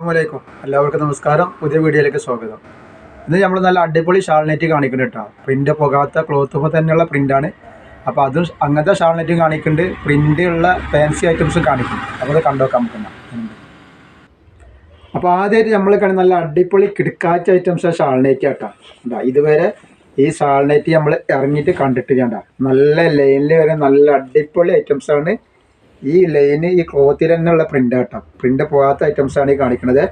അസ്സലാമലൈക്കും. എല്ലാവർക്കും നമസ്കാരം. പുതിയ വീഡിയോയിലേക്ക് സ്വാഗതം. ഇന്ന് നമ്മൾ നല്ല അടിപൊളി ഷാൾനെറ്റ് കാണിക്കുന്നുണ്ട് കേട്ടോ. പ്രിന്റ് പോകാത്ത ക്ലോത്തുമ്പോൾ തന്നെയുള്ള പ്രിന്റാണ് അപ്പോൾ അതും അങ്ങനത്തെ ഷാൾനെറ്റും കാണിക്കുന്നുണ്ട്. പ്രിന്റ് ഉള്ള ഫാൻസി ഐറ്റംസും കാണിക്കും. അപ്പോൾ അത് കണ്ടുവെക്കാൻ പറ്റുന്ന അപ്പോൾ ആദ്യമായിട്ട് നമ്മൾ കാണുന്ന നല്ല അടിപൊളി കിടക്കാച്ച ഐറ്റംസ് ഷാൾനെറ്റ് കേട്ടോ. എന്താ ഇതുവരെ ഈ ഷാൾനെറ്റ് നമ്മൾ ഇറങ്ങിയിട്ട് കണ്ടിട്ട് കേട്ടോ. നല്ല ലൈനിൽ വരെ നല്ല അടിപൊളി ഐറ്റംസാണ് ഈ ലൈന് ഈ ക്ലോത്തിൽ തന്നെ ഉള്ള പ്രിന്റ് കേട്ടോ പ്രിന്റ് പോകാത്ത ഐറ്റംസാണ് ഈ കാണിക്കുന്നത്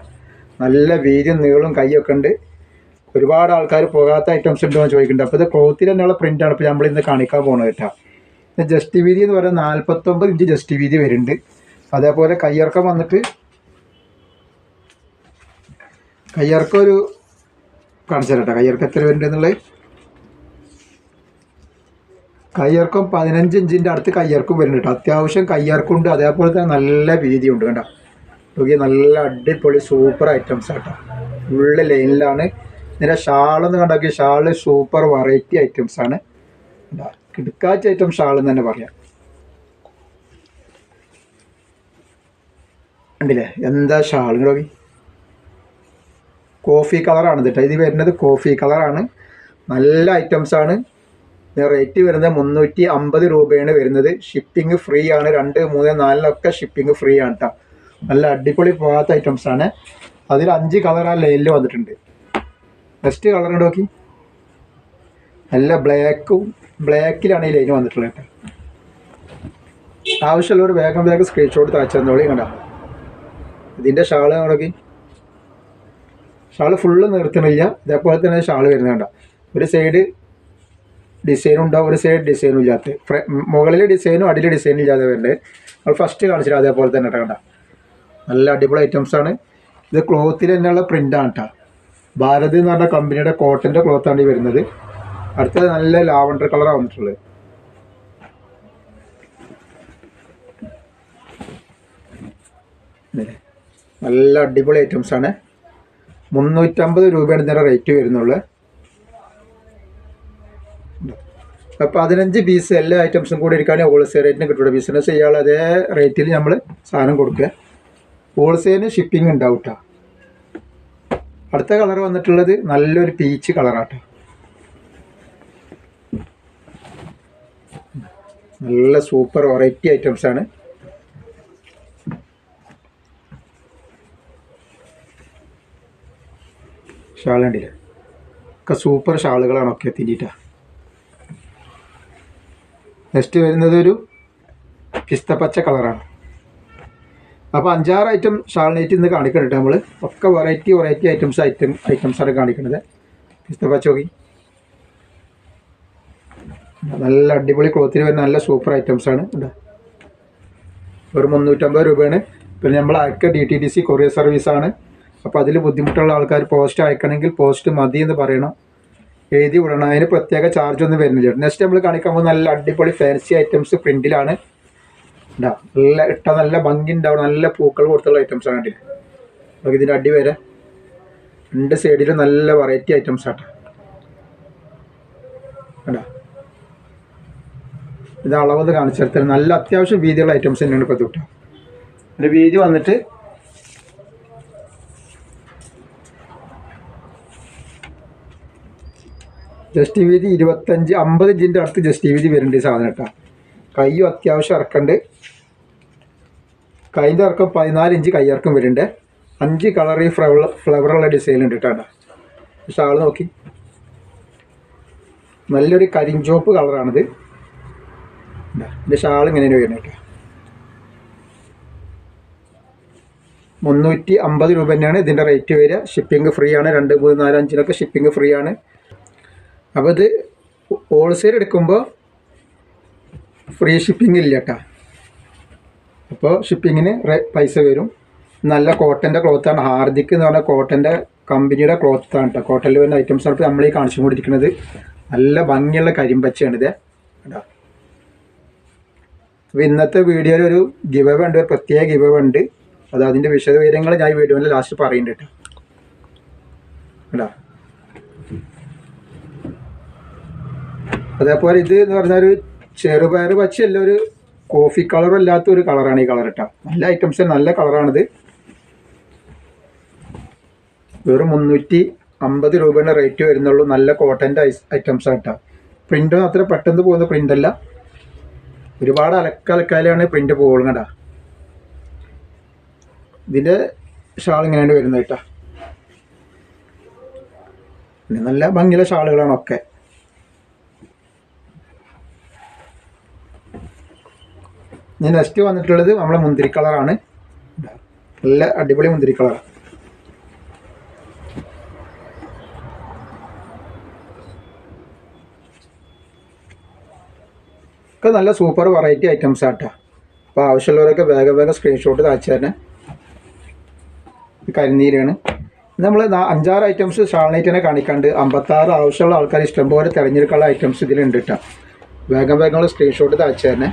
നല്ല വീതിയും നീളും കൈയൊക്കെ ഉണ്ട്. ഒരുപാട് ആൾക്കാർ പോകാത്ത ഐറ്റംസ് ഉണ്ടോ എന്ന് ചോദിക്കുന്നുണ്ട്. അപ്പോൾ ഇത് ക്ലോത്തിൽ തന്നെയുള്ള പ്രിന്റാണ് ഇപ്പോൾ നമ്മൾ ഇന്ന് കാണിക്കാൻ പോകുന്നത് കേട്ടോ. ജസ്റ്റ് വീതി എന്ന് പറയുന്നത് നാൽപ്പത്തൊമ്പത് ഇഞ്ച് ജസ്റ്റ് വീതി വരുന്നുണ്ട്. അതേപോലെ കയ്യിറക്കം വന്നിട്ട് കയ്യിറക്കം ഒരു കാണിച്ചു കയ്യിറക്കം എത്ര വരുന്നുണ്ട് എന്നുള്ളത്? കയ്യിറക്കം പതിനഞ്ച് ഇഞ്ചിന്റെ അടുത്ത് കയ്യിറക്കം വരുന്നുണ്ട് അത്യാവശ്യം കയ്യിറക്കുണ്ട് അതേപോലെ തന്നെ നല്ല വീതിയുണ്ട് കേട്ടോ നോക്കി നല്ല അടിപൊളി സൂപ്പർ ഐറ്റംസ് കേട്ടോ ഫുള്ള് ലൈനിലാണ്. ഇതിന്റെ ഷാളെന്ന് കണ്ടാക്കി ഷാൾ സൂപ്പർ വെറൈറ്റി ഐറ്റംസ് ആണ്. കിടക്കാച്ച ഐറ്റം ഷാളെന്ന് തന്നെ പറയാം. ഉണ്ടല്ലേ എന്താ ഷാൾ നോക്കി. കോഫി കളറാണ് കേട്ടോ. ഇത് വരുന്നത് കോഫി കളറാണ് നല്ല ഐറ്റംസ് ആണ്. റേറ്റ് വരുന്നത് മുന്നൂറ്റി അമ്പത് രൂപയാണ് വരുന്നത്. ഷിപ്പിംഗ് ഫ്രീ ആണ്. രണ്ട് മൂന്ന് നാലിലൊക്കെ ഷിപ്പിംഗ് ഫ്രീ ആണ് കേട്ടോ നല്ല അടിപൊളി പോകാത്ത ഐറ്റംസ് ആണ്. അതിൽ അഞ്ച് കളർ ആ ലൈനിൽ വന്നിട്ടുണ്ട്. നെക്സ്റ്റ് കളർ നോക്കി. നല്ല ബ്ലാക്കും ബ്ലാക്കിലാണ് ഈ ലൈൻ വന്നിട്ടുള്ളത് കേട്ടോ ആവശ്യമുള്ളവർ വേഗം വേഗം സ്ക്രീൻഷോട്ട് തയ്ച്ചു തന്നോളി കണ്ടോ. ഇതിന്റെ ഷാൾ നോക്കി. ഷാൾ ഫുള്ള് നിർത്തണില്ല ഇതേപോലെ തന്നെ ഷാൾ വരുന്നത് കണ്ട. ഒരു സൈഡ് ഡിസൈനും ഉണ്ടാവും ഒരു സൈഡ് ഡിസൈനും ഇല്ലാത്ത. മുകളിലെ ഡിസൈനും അടിയിലെ ഡിസൈനും ഇല്ലാതെ വരുന്നത് നമ്മൾ ഫസ്റ്റ് കാണിച്ചിട്ട് അതേപോലെ തന്നെ കേട്ടോ നല്ല അടിപൊളി ഐറ്റംസ് ആണ്. ഇത് ക്ലോത്തിൽ തന്നെയുള്ള പ്രിന്റാണ് കേട്ടോ ഭാരത് എന്ന് പറഞ്ഞ കമ്പനിയുടെ കോട്ടന്റെ ക്ലോത്താണ് ഈ വരുന്നത്. അടുത്തത് നല്ല ലാവണ്ടർ കളറാണ് വന്നിട്ടുള്ളത്. നല്ല അടിപൊളി ഐറ്റംസ് ആണ്. മുന്നൂറ്റമ്പത് രൂപയാണ് ഇതിന്റെ റേറ്റ് വരുന്നുള്ളൂ. പതിനഞ്ച് പീസ് എല്ലാ ഐറ്റംസും കൂടി എടുക്കുകയാണെങ്കിൽ ഹോൾസെയിൽ റേറ്റിന് കിട്ടുള്ളൂ. ബിസിനസ് ചെയ്യാനുള്ള അതേ റേറ്റിൽ നമ്മൾ സാധനം കൊടുക്കുക. ഹോൾസെയിലിന് ഷിപ്പിംഗ് ഉണ്ടാവും കേട്ടോ അടുത്ത കളർ വന്നിട്ടുള്ളത് നല്ലൊരു പീച്ച് കളറാട്ടോ നല്ല സൂപ്പർ വെറൈറ്റി ഐറ്റംസ് ആണ്. ഷാൾ കണ്ടില്ലേ? ഒക്കെ സൂപ്പർ ഷാളുകളാണ് ഒക്കെ തിരിയിട്ടാ നെക്സ്റ്റ് വരുന്നത് ഒരു പച്ച കളറാണ്. അപ്പോൾ അഞ്ചാറ് ഐറ്റം ഷാൾനേറ്റ് ഇന്ന് കാണിക്കണിട്ട് നമ്മൾ ഒക്കെ വെറൈറ്റി വെറൈറ്റി ഐറ്റംസ് ഐറ്റം ഐറ്റംസാണ് കാണിക്കുന്നത് പച്ച നോക്കി. നല്ല അടിപൊളി ക്ലോത്തിൽ വരുന്ന നല്ല സൂപ്പർ ഐറ്റംസ് ആണ്. ഉണ്ട് ഒരു മുന്നൂറ്റമ്പത് രൂപയാണ്. പിന്നെ നമ്മൾ അയക്ക D T D C courier സർവീസാണ് അപ്പോൾ അതിൽ ബുദ്ധിമുട്ടുള്ള ആൾക്കാർ പോസ്റ്റ് അയക്കണമെങ്കിൽ പോസ്റ്റ് മതി എന്ന് പറയണം. എഴുതി വിടണം. അതിന് പ്രത്യേക ചാർജ് ഒന്നും വരുന്നില്ല നെക്സ്റ്റ് നമ്മൾ കാണിക്കാൻ പോകുന്ന നല്ല അടിപൊളി ഫാൻസി ഐറ്റംസ് പ്രിന്റിലാണ് ഉണ്ടാവും നല്ല ഇട്ട നല്ല ഭംഗി ഉണ്ടാവും നല്ല പൂക്കൾ കൊടുത്തുള്ള ഐറ്റംസ് ആണ് കണ്ടില്ല? നമുക്ക് ഇതിന്റെ അടി വരെ രണ്ട് സൈഡിൽ നല്ല വെറൈറ്റി ഐറ്റംസ് ആട്ടോ. കണ്ടോ? ഇത് അളവ് കാണിച്ചെടുത്താൽ നല്ല അത്യാവശ്യം വീതിയുള്ള ഐറ്റംസ് തന്നെയാണ് ഇപ്പോൾ തൊട്ട് അതിന്റെ വീതി വന്നിട്ട് ജസ്റ്റ് വീതി ഇരുപത്തഞ്ച് അമ്പത് ഇഞ്ചിന്റെ അടുത്ത് ജസ്റ്റ് വീതി വരുന്നുണ്ട് ഈ സാധനം കേട്ടോ. കയ്യും അത്യാവശ്യം ഇറക്കുന്നുണ്ട് കൈന്റെ ഇറക്കം പതിനാല് ഇഞ്ച് കൈയിറക്കം വരുന്നുണ്ട് അഞ്ച് കളർ ഈ ഫ്ലവർ ഫ്ലവറുള്ള ഡിസൈൻ ഉണ്ട് കേട്ടോ. ആൾ നോക്കി. നല്ലൊരു കരിഞ്ചോപ്പ് കളറാണിത് എന്റെ ഷാൾ ഇങ്ങനെ വരുന്നത് കേട്ടോ. മുന്നൂറ്റി അമ്പത് രൂപ തന്നെയാണ് ഇതിന്റെ റേറ്റ് വരിക. ഷിപ്പിംഗ് ഫ്രീ ആണ്. രണ്ട് മൂന്ന് നാല് അഞ്ചിനൊക്കെ ഷിപ്പിംഗ് ഫ്രീ ആണ്. അപ്പോൾ ഇത് ഹോൾസെയിൽ എടുക്കുമ്പോൾ ഫ്രീ ഷിപ്പിംഗ് ഇല്ല കേട്ടോ അപ്പോൾ ഷിപ്പിങ്ങിന് പൈസ വരും. നല്ല കോട്ടന്റെ ക്ലോത്താണ് ഹാർദിക്ക് എന്ന് പറഞ്ഞ കോട്ടന്റെ കമ്പനിയുടെ ക്ലോത്താണ് കേട്ടോ കോട്ടനിൽ വരുന്ന ഐറ്റംസ് ആണ് നമ്മൾ ഈ കാണിച്ചു കൊണ്ടിരിക്കുന്നത്. നല്ല ഭംഗിയുള്ള കരിമ്പച്ചയാണ് ഇത് കേട്ടോ അപ്പോൾ ഇന്നത്തെ വീഡിയോയിൽ ഒരു ഗിവ് ഉണ്ട്. ഒരു പ്രത്യേക ഗിവ് ഉണ്ട്. അത് അതിന്റെ വിശദവിവരങ്ങൾ ഞാൻ ഈ വീഡിയോയിൽ ലാസ്റ്റ് പറയുന്നുണ്ട് കേട്ടോ കേട്ടോ അതേപോലെ ഇത് എന്ന് പറഞ്ഞാൽ ഒരു ചെറുപയർ പച്ചയല്ല ഒരു കോഫി കളറല്ലാത്ത ഒരു കളറാണ് ഈ കളർ കേട്ടോ നല്ല ഐറ്റംസ് നല്ല കളറാണിത് വെറും മുന്നൂറ്റി അമ്പത് രൂപയുടെ റേറ്റ് വരുന്നുള്ളൂ നല്ല കോട്ടന്റെ ഐറ്റംസ് ആട്ടോ പ്രിന്റ് അത്ര പെട്ടെന്ന് പോകുന്ന പ്രിന്റ് അല്ല. ഒരുപാട് അലക്കലക്കാലാണ് പ്രിന്റ് പോകുന്നത് ഇതിന്റെ ഷാൾ ഇങ്ങനെയാണ് വരുന്നത് കേട്ടോ. നല്ല ഭംഗിയുള്ള ഷാളുകളാണ് ഒക്കെ. ഇനി നെക്സ്റ്റ് വന്നിട്ടുള്ളത് നമ്മളെ മുന്തിരി കളറാണ് നല്ല അടിപൊളി മുന്തിരി കളറാണ് ഒക്കെ നല്ല സൂപ്പർ വെറൈറ്റി ഐറ്റംസ് ആട്ടോ അപ്പോൾ ആവശ്യമുള്ളവരൊക്കെ വേഗം വേഗം സ്ക്രീൻഷോട്ട് താഴ്ച തന്നെ കരിനീരാണ്. നമ്മൾ അഞ്ചാറ് ഐറ്റംസ് ഷാൾനൈറ്റിനെ കാണിക്കാണ്ട് അമ്പത്താറ് ആവശ്യമുള്ള ആൾക്കാർ ഇഷ്ടംപോലെ തിരഞ്ഞെടുക്കാനുള്ള ഐറ്റംസ് ഇതിലുണ്ട് കേട്ടോ വേഗം വേഗം സ്ക്രീൻഷോട്ട് താഴ്ച തന്നെ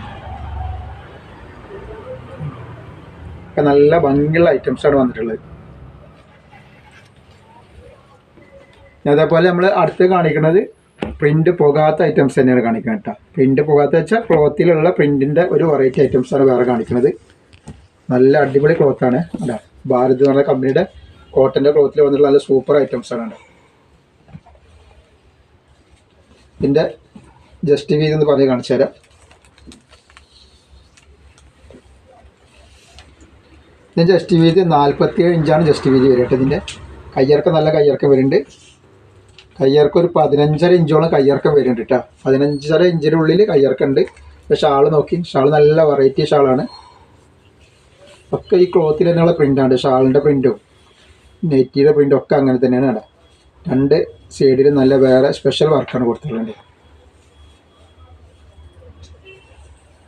ഒക്കെ നല്ല ഭംഗിയുള്ള ഐറ്റംസാണ് വന്നിട്ടുള്ളത്. അതേപോലെ നമ്മൾ അടുത്ത് കാണിക്കുന്നത് പ്രിന്റ് പോകാത്ത ഐറ്റംസ് തന്നെയാണ് കാണിക്കുന്നത് കേട്ടോ. പ്രിന്റ് പോകാത്ത വെച്ചാൽ ക്ലോത്തിലുള്ള പ്രിന്റിന്റെ ഒരു വെറൈറ്റി ഐറ്റംസ് ആണ് വേറെ കാണിക്കുന്നത്. നല്ല അടിപൊളി ക്ലോത്താണ്. അല്ല ഭാരത് എന്ന് പറഞ്ഞ കമ്പനിയുടെ കോട്ടന്റെ ക്ലോത്തിൽ വന്നിട്ടുള്ള നല്ല സൂപ്പർ ഐറ്റംസ് ആണ് കേട്ടോ. ഇതിന്റെ ജസ്റ്റ് വീതി എന്ന് പറഞ്ഞ് കാണിച്ചു തരാം ഇതിന്റെ ജസ്റ്റ് വീതി നാൽപ്പത്തിയേഴ് ഇഞ്ചാണ് ജസ്റ്റ് വീതി കേട്ടോ ഇതിന്റെ. കയ്യിറക്കം നല്ല കയ്യിറക്കം വരുന്നുണ്ട്. കയ്യിറക്കം ഒരു പതിനഞ്ചര ഇഞ്ചോളം കയ്യിറക്കം വരുന്നുണ്ട് കേട്ടോ. പതിനഞ്ചര ഇഞ്ചിന്റെ ഉള്ളിൽ കയ്യിറക്കം ഉണ്ട്. ഇപ്പോൾ ഷാൾ നോക്കി. ഷാൾ നല്ല വെറൈറ്റി ഷാളാണ്. ഒക്കെ ഈ ക്ലോത്തിൽ തന്നെയുള്ള പ്രിന്റാണ് ഷാളിന്റെ പ്രിന്റും നെറ്റിയുടെ പ്രിന്റും ഒക്കെ അങ്ങനെ തന്നെയാണ് കേട്ടോ. രണ്ട് സൈഡിൽ നല്ല വേറെ സ്പെഷ്യൽ വർക്കാണ് കൊടുത്തിട്ടുള്ളത്.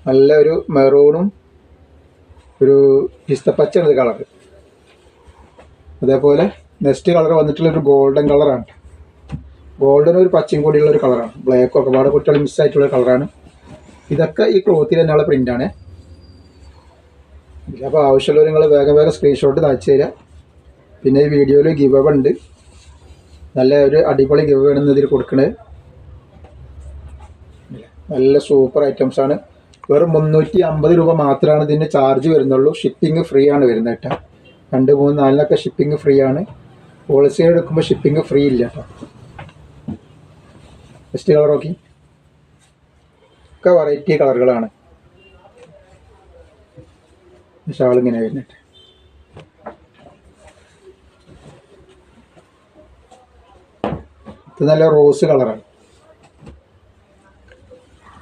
നല്ല ഒരു മെറൂണും ഒരു പിസ്തപ്പച്ചാണ് ഇത് കളർ അതേപോലെ നെക്സ്റ്റ് കളർ വന്നിട്ടുള്ള ഒരു ഗോൾഡൻ കളറാണ്. ഗോൾഡൻ ഒരു പച്ചയും കൂടിയുള്ള ഒരു കളറാണ്. ബ്ലാക്ക് ഒക്കെ പാടെ കുട്ടികൾ മിസ് ആയിട്ടുള്ള കളറാണ്. ഇതൊക്കെ ഈ ക്ലോത്തിൽ തന്നെയുള്ള പ്രിന്റാണ് അപ്പോൾ ആവശ്യമുള്ളവർ നിങ്ങൾ വേഗം വേഗം സ്ക്രീൻഷോട്ട് തയ്ച്ചു തരിക. പിന്നെ ഈ വീഡിയോയിൽ ഗിവ് അപ്പ് ഉണ്ട്. നല്ല ഒരു അടിപൊളി ഗിവ് ആണ് ഇതിൽ കൊടുക്കുന്നത് നല്ല സൂപ്പർ ഐറ്റംസ് ആണ്. വെറും മുന്നൂറ്റി അമ്പത് രൂപ മാത്രമാണ് ഇതിന് ചാർജ് വരുന്നുള്ളൂ. ഷിപ്പിംഗ് ഫ്രീ ആണ് വരുന്നത് കേട്ടോ. രണ്ട് മൂന്ന് നാലിനൊക്കെ ഷിപ്പിംഗ് ഫ്രീ ആണ്. ഹോൾസെയിൽ എടുക്കുമ്പോൾ ഷിപ്പിംഗ് ഫ്രീ ഇല്ല കേട്ടോ. ഫസ്റ്റ് കളർ നോക്കി. ഒക്കെ വെറൈറ്റി കളറുകളാണ് ഷാൾ ഇങ്ങനെ വരുന്നുണ്ട്. ഇത് നല്ല റോസ് കളറാണ്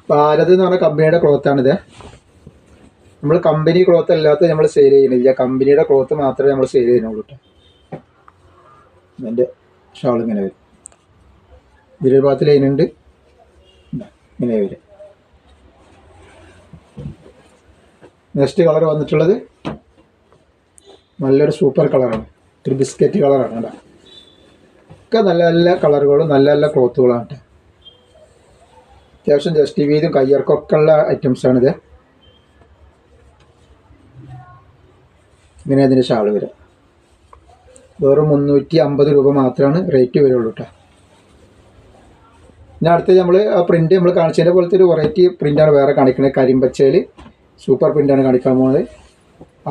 ഭാരത് എന്ന് പറഞ്ഞ കമ്പനിയുടെ ക്ലോത്താണിത് നമ്മൾ കമ്പനി ക്ലോത്ത് അല്ലാത്ത നമ്മൾ സെയിൽ ചെയ്യുന്നില്ല. കമ്പനിയുടെ ക്ലോത്ത് മാത്രമേ നമ്മൾ സെയിൽ ചെയ്യുന്നുള്ളൂ കേട്ടോ എന്റെ ഷാൾ ഇങ്ങനെ വരും. ഇതിലൊരു ഭാഗത്ത് ലൈനുണ്ട് ഇങ്ങനെ വരും. നെക്സ്റ്റ് കളർ വന്നിട്ടുള്ളത് നല്ലൊരു സൂപ്പർ കളറാണ് ഒരു ബിസ്ക്കറ്റ് കളറാണ് കേട്ടോ ഒക്കെ നല്ല നല്ല കളറുകളും നല്ല നല്ല ക്ലോത്തുകളാണ് കേട്ടോ അത്യാവശ്യം ജസ്റ്റ് വീതും കയ്യർക്കൊക്കെ ഉള്ള ഐറ്റംസാണിത് ഇങ്ങനെ അതിന്റെ ഷാൾ വരിക വെറും മുന്നൂറ്റി അമ്പത് രൂപ മാത്രമാണ് റേറ്റ് വരുള്ളൂ കേട്ടോ ഇനി അടുത്ത് നമ്മൾ ആ പ്രിന്റ് നമ്മൾ കാണിച്ചതിന്റെ പോലത്തെ ഒരു വെറൈറ്റി പ്രിന്റാണ് വേറെ കാണിക്കുന്നത് കരിമ്പച്ചയിൽ സൂപ്പർ പ്രിന്റാണ് കാണിക്കാൻ പോകുന്നത്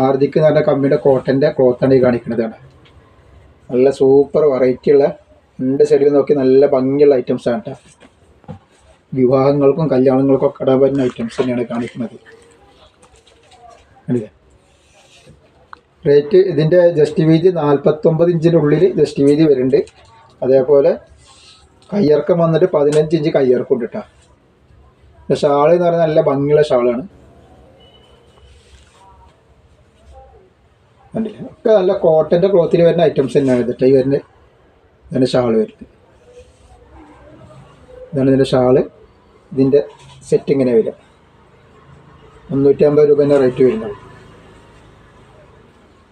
ആർദിക്ക് എന്ന് പറഞ്ഞ കമ്പനിയുടെ കോട്ടന്റെ ക്ലോത്താണ് ഈ കാണിക്കുന്നത് കേട്ടോ നല്ല സൂപ്പർ വെറൈറ്റി ഉള്ള രണ്ട് സൈഡിൽ നോക്കി നല്ല ഭംഗിയുള്ള ഐറ്റംസ് ആണ് കേട്ടോ വിവാഹങ്ങൾക്കും കല്യാണങ്ങൾക്കും ഒക്കെ ഇടാൻ പറ്റുന്ന ഐറ്റംസ് തന്നെയാണ് കാണിക്കുന്നത്. അല്ലേ? റേറ്റ് ഇതിന്റെ ജസ്റ്റ് വീതി നാൽപ്പത്തൊമ്പത് ഇഞ്ചിനുള്ളിൽ ജസ്റ്റ് വീതി വരുന്നുണ്ട്. അതേപോലെ കയ്യിറക്കം വന്നിട്ട് പതിനഞ്ച് ഇഞ്ച് കയ്യിറക്കം ഉണ്ട് കേട്ടോ ഷാൾ എന്ന് പറഞ്ഞാൽ നല്ല ഭംഗിയുള്ള ഷാളാണ്. ഒക്കെ നല്ല കോട്ടന്റെ ക്ലോത്തിൽ വരുന്ന ഐറ്റംസ് തന്നെയാണ് ഇതിട്ട് ഈ വരുന്നത് ഇതിന്റെ ഷാൾ വരുന്നത്. ഇതാണ് ഇതിന്റെ ഷാൾ. ഇതിന്റെ സെറ്റ് ഇങ്ങനെ വരും മുന്നൂറ്റി അമ്പത് രൂപേന്റെ റേറ്റ് വരുന്നത്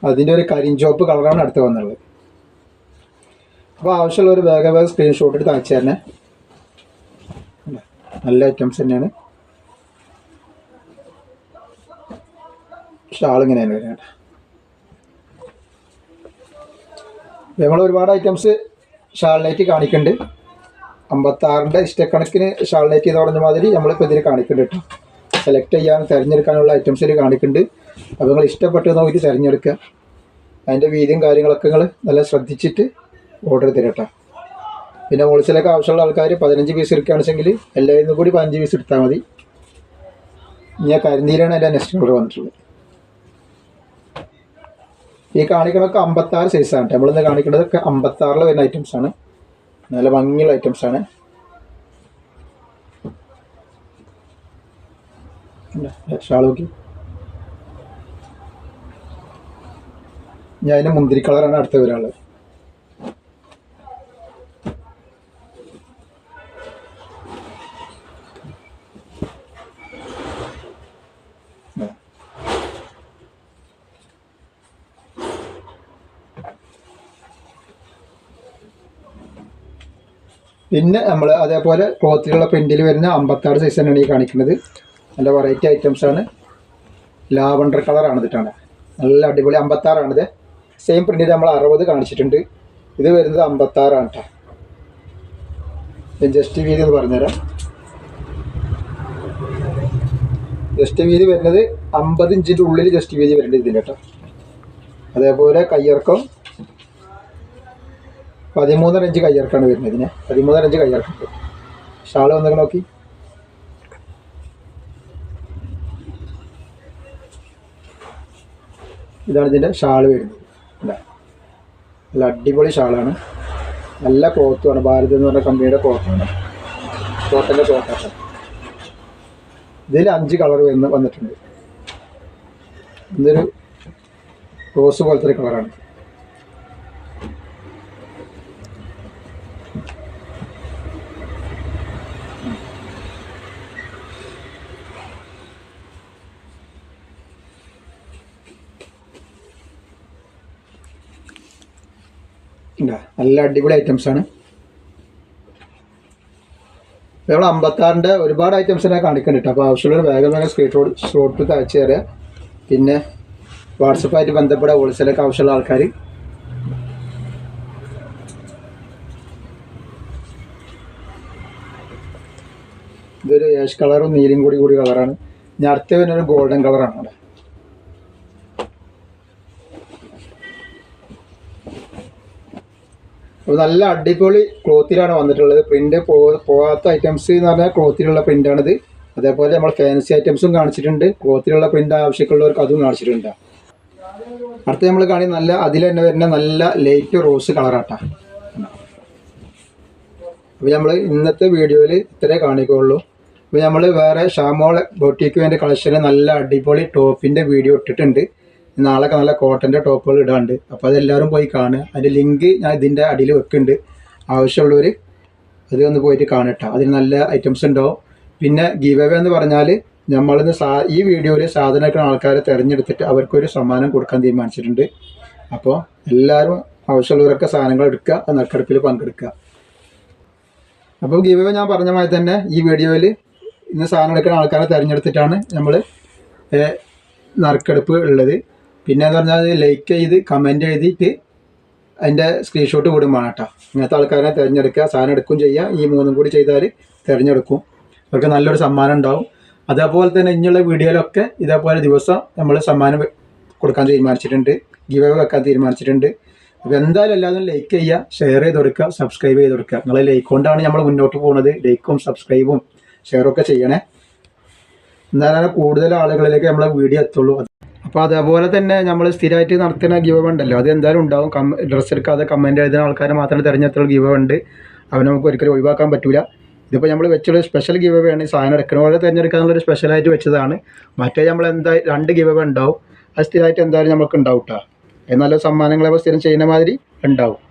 അതിന്റെ ഒരു കരിഞ്ചോപ്പ് കളറാണ് അടുത്ത് വന്നുള്ളത് അപ്പോൾ ആവശ്യമുള്ള ഒരു വേഗം വേഗം സ്ക്രീൻഷോട്ട് എടുത്ത് അയച്ചു തന്നെ നല്ല ഐറ്റംസ് തന്നെയാണ്. ഷാൾ ഇങ്ങനെയാണ് വരുന്നത് നമ്മൾ ഒരുപാട് ഐറ്റംസ് ഷാളിലേക്ക് കാണിക്കുന്നുണ്ട്. അമ്പത്താറിന്റെ ഇഷ്ടക്കണക്കിന് ഷാളിനേറ്റ് ചെയ്ത് പറഞ്ഞ മാതിരി നമ്മളിപ്പോൾ ഇതിൽ കാണിക്കുന്നുണ്ട് കേട്ടോ സെലക്ട് ചെയ്യാൻ തിരഞ്ഞെടുക്കാനുള്ള ഐറ്റംസിൽ കാണിക്കുന്നുണ്ട് അപ്പോൾ നിങ്ങൾ ഇഷ്ടപ്പെട്ട് നോക്കിയിട്ട് തിരഞ്ഞെടുക്കുക. അതിന്റെ വീതിയും കാര്യങ്ങളൊക്കെ നിങ്ങൾ നല്ല ശ്രദ്ധിച്ചിട്ട് ഓർഡർ തരട്ടെ പിന്നെ ഹോൾസെയിലൊക്കെ ആവശ്യമുള്ള ആൾക്കാർ പതിനഞ്ച് പീസ് എടുക്കുകയാണെന്നുവെച്ചെങ്കിൽ എല്ലാവരും കൂടി പതിനഞ്ച് പീസ് എടുത്താൽ മതി. ഞാൻ കരിന്തീരാണ് എന്റെ നെക്സ്റ്റ് ഓർഡർ വന്നിട്ടുള്ളത്. ഈ കാണിക്കണതൊക്കെ അമ്പത്താറ് സൈസാണ് നമ്മളിന്ന് കാണിക്കുന്നതൊക്കെ അമ്പത്താറിൽ വരുന്ന ഐറ്റംസ് ആണ്. നല്ല ഭംഗിയുള്ള ഐറ്റംസ് ആണ്. ഷാൾ നോക്കി. ഞാൻ അതിന്റെ മുന്തിരി കളറാണ് അടുത്ത ഒരാൾ പിന്നെ നമ്മൾ അതേപോലെ ക്ലോത്തിലുള്ള പ്രിന്റിൽ വരുന്ന അമ്പത്താറ് സൈസ് തന്നെയാണ് ഈ കാണിക്കുന്നത്. നല്ല വെറൈറ്റി ഐറ്റംസ് ആണ്. ലാവണ്ടർ കളറാണ് ഇതിട്ടാണ്. നല്ല അടിപൊളി അമ്പത്താറാണിത് സെയിം പ്രിന്റിൽ നമ്മൾ അറുപത് കാണിച്ചിട്ടുണ്ട്. ഇത് വരുന്നത് അമ്പത്താറാണ് കേട്ടോ ജസ്റ്റ് വീതി എന്ന് പറഞ്ഞുതരാം. ജസ്റ്റ് വീതി വരുന്നത് അമ്പത് ഇഞ്ചിന്റെ ഉള്ളിൽ ജസ്റ്റ് വീതി വരുന്നുണ്ട് ഇതിന്റെ കേട്ടോ അതേപോലെ കയ്യിറക്കം പതിമൂന്നര ഇഞ്ച് കയ്യിറക്കാണ് വരുന്നത് ഇതിന്. പതിമൂന്നര ഇഞ്ച് കയ്യിറക്കുണ്ട് ഷാൾ വന്നൊക്കെ നോക്കി. ഇതാണ് ഇതിന്റെ ഷാൾ വരുന്നത്. നല്ല അടിപൊളി ഷാളാണ്. നല്ല ക്ലോത്തുമാണ് ഭാരത് എന്ന് പറഞ്ഞ കമ്പനിയുടെ ക്ലോത്താണ് കോട്ടന്റെ ക്ലോത്താണ് ഇതിൽ അഞ്ച് കളർ വന്ന് വന്നിട്ടുണ്ട്. ഇതൊരു റോസ് പോലത്തെ ഒരു കളറാണ് ഇതാ, നല്ല അടിപൊളി ഐറ്റംസ് ആണ്. നമ്മൾ അമ്പത്താറിന്റെ ഒരുപാട് ഐറ്റംസ് തന്നെ കാണിക്കുന്നുണ്ട് അപ്പോൾ ആവശ്യമുള്ള വേഗം വേഗം സ്ക്രീൻ ഷോട്ട് കാഴ്ച അയച്ചു തരാം. പിന്നെ വാട്സപ്പായിട്ട് ബന്ധപ്പെടുക ഹോൾസെയിലൊക്കെ ആവശ്യമുള്ള ആൾക്കാർ ഇതൊരു ഏഷ് കളറും നീലും കൂടി കൂടി കളറാണ് ഞാൻ അടുത്ത ഗോൾഡൻ കളറാണ് അവിടെ. അപ്പോൾ നല്ല അടിപൊളി ക്ലോത്തിലാണ് വന്നിട്ടുള്ളത്. പ്രിന്റ് പോകാത്ത ഐറ്റംസ് എന്ന് പറഞ്ഞാൽ ക്ലോത്തിലുള്ള പ്രിന്റാണിത് അതേപോലെ നമ്മൾ ഫാൻസി ഐറ്റംസും കാണിച്ചിട്ടുണ്ട്. ക്ലോത്തിലുള്ള പ്രിന്റ് ആവശ്യമുള്ളവർക്ക് അതും കാണിച്ചിട്ടുണ്ട്. അടുത്ത നമ്മൾ കാണി നല്ല അതിൽ തന്നെ വരുന്ന നല്ല ലൈറ്റ് റോസ് കളറാട്ടാ അപ്പോൾ നമ്മൾ ഇന്നത്തെ വീഡിയോയിൽ ഇത്രേ കാണിക്കുള്ളൂ. അപ്പോൾ നമ്മൾ വേറെ ഷാമോൾ ബൊട്ടിക്ക് വേണ്ടി കളക്ഷനിൽ നല്ല അടിപൊളി ടോപ്പിന്റെ വീഡിയോ ഇട്ടിട്ടുണ്ട്. നാളെയൊക്കെ നല്ല കോട്ടന്റെ ടോപ്പുകൾ ഇടാണ്ട്. അപ്പോൾ അതെല്ലാവരും പോയി കാണുക. അതിന്റെ ലിങ്ക് ഞാൻ ഇതിന്റെ അടിയിൽ വെക്കുന്നുണ്ട്. ആവശ്യമുള്ളവർ അത് ഒന്ന് പോയിട്ട് കാണട്ടോ അതിന് നല്ല ഐറ്റംസ് ഉണ്ടാവും. പിന്നെ ഗീവ് എന്ന് പറഞ്ഞാൽ നമ്മളിന്ന് സാ ഈ വീഡിയോയിൽ സാധനം ആൾക്കാരെ തിരഞ്ഞെടുത്തിട്ട് അവർക്കൊരു സമ്മാനം കൊടുക്കാൻ തീരുമാനിച്ചിട്ടുണ്ട്. അപ്പോൾ എല്ലാവരും ആവശ്യമുള്ളവരൊക്കെ സാധനങ്ങൾ എടുക്കുക അത് നറുക്കെടുപ്പിൽ പങ്കെടുക്കുക. അപ്പോൾ ഗീവ് ഞാൻ പറഞ്ഞ മാതിരി തന്നെ ഈ വീഡിയോയിൽ ഇന്ന് സാധനം എടുക്കുന്ന ആൾക്കാരെ തിരഞ്ഞെടുത്തിട്ടാണ് നമ്മൾ നറുക്കെടുപ്പ് ഉള്ളത്. പിന്നെ എന്ന് പറഞ്ഞാൽ ലൈക്ക് ചെയ്ത് കമന്റ് എഴുതിയിട്ട് അതിന്റെ സ്ക്രീൻഷോട്ട് കൂടും വേണം കേട്ടോ. ഇങ്ങനത്തെ ആൾക്കാരെ തിരഞ്ഞെടുക്കുക സാധനം എടുക്കുകയും ചെയ്യുക. ഈ മൂന്നും കൂടി ചെയ്താൽ തിരഞ്ഞെടുക്കും. അവർക്ക് നല്ലൊരു സമ്മാനം ഉണ്ടാവും. അതേപോലെ തന്നെ ഇനിയുള്ള വീഡിയോയിലൊക്കെ ഇതേപോലെ ദിവസം നമ്മൾ സമ്മാനം കൊടുക്കാൻ തീരുമാനിച്ചിട്ടുണ്ട്. ഗീവ് വെക്കാൻ തീരുമാനിച്ചിട്ടുണ്ട്. അപ്പോൾ എന്തായാലും എല്ലാവരും ലൈക്ക് ചെയ്യുക ഷെയർ ചെയ്ത് കൊടുക്കുക സബ്സ്ക്രൈബ് ചെയ്ത് കൊടുക്കുക. നിങ്ങളെ ലൈക്ക് കൊണ്ടാണ് നമ്മൾ മുന്നോട്ട് പോകുന്നത്. ലൈക്കും സബ്സ്ക്രൈബും ഷെയറും ഒക്കെ ചെയ്യണേ. എന്നാലാണ് കൂടുതൽ ആളുകളിലേക്ക് നമ്മളെ വീഡിയോ എത്തുള്ളൂ. അപ്പോൾ അതേപോലെ തന്നെ നമ്മൾ സ്ഥിരമായിട്ട് നടത്തുന്ന ഗീവ് ഉണ്ടല്ലോ. അത് എന്തായാലും ഉണ്ടാവും. കം ഡ്രസ്സ് എടുക്കാതെ കമന്റ് എഴുതുന്ന ആൾക്കാരെ മാത്രമേ തിരഞ്ഞെടുത്തുള്ള ഗീവ് ഉണ്ട്. അവനെ നമുക്ക് ഒരിക്കലും ഒഴിവാക്കാൻ പറ്റില്ല ഇതിപ്പോൾ നമ്മൾ വെച്ചുള്ള സ്പെഷ്യൽ ഗീവ് ആണ്. സാധനം എടുക്കണ പോലെ തിരഞ്ഞെടുക്കാനുള്ളൊരു സ്പെഷ്യലായിട്ട് വെച്ചതാണ്. മറ്റേ നമ്മൾ എന്താ രണ്ട് ഗീവ് ഉണ്ടാവും. അത് സ്ഥിരമായിട്ട് എന്തായാലും നമുക്ക് ഉണ്ടാവും കേട്ടോ എന്നാലും സമ്മാനങ്ങളെ സ്ഥിരം ചെയ്യുന്ന മാതിരി ഉണ്ടാവും.